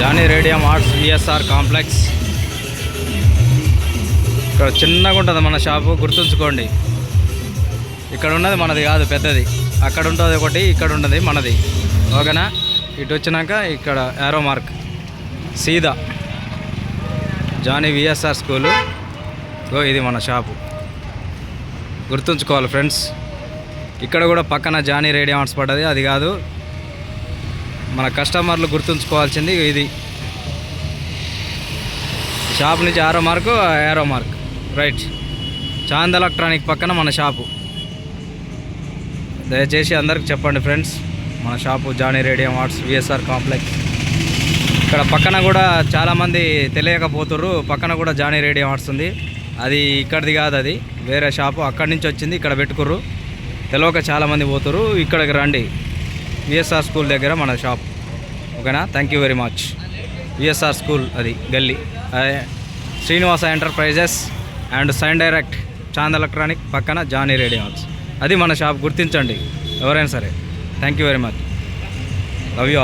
Johnny radium arts VSR complex. ఇక్కడ చిన్నగా ఉంటుంది మన షాపు గుర్తుంచుకోండి. ఇక్కడ ఉన్నది మనది కాదు పెద్దది. అక్కడ ఉంటుంది ఒకటి ఇక్కడ ఉన్నది మనది. ఓకేనా? ఇటు వచ్చినాక ఇక్కడ యారో మార్క్ సీదా. Johnny VSR school. ఓ ఇది మన షాపు. గుర్తుంచుకోవాలి ఫ్రెండ్స్. ఇక్కడ కూడా పక్కన జానీ రేడియో ఆర్ట్స్ పడ్డది అది కాదు. మన కస్టమర్లు గుర్తుంచుకోవాల్సింది ఇది. షాప్ నుంచి arrow mark arrow mark. Right. Chand electronic పక్కన మన షాపు. దయచేసి అందరికి చెప్పండి ఫ్రెండ్స్ మన shop Johnny radium arts VSR complex. ఇక్కడ పక్కన కూడా చాలామంది తెలియకపోతుర్రు పక్కన కూడా జానీ రేడియం ఆర్ట్స్ ఉంది. అది ఇక్కడిది కాదు అది వేరే షాపు అక్కడి నుంచి వచ్చింది ఇక్కడ పెట్టుకుర్రు. తెలియక చాలామంది పోతురు ఇక్కడికి రండి. విఎస్ఆర్ స్కూల్ దగ్గర మన షాప్ ఓకేనా? Thank you very much VSR school అది గల్లీ. Srinivasa enterprises and sign direct Chand electronic పక్కన జానీ రేడియో హాల్స్ అది మన షాప్ గుర్తించండి. ఎవరైనా సరే. Thank you very much love you all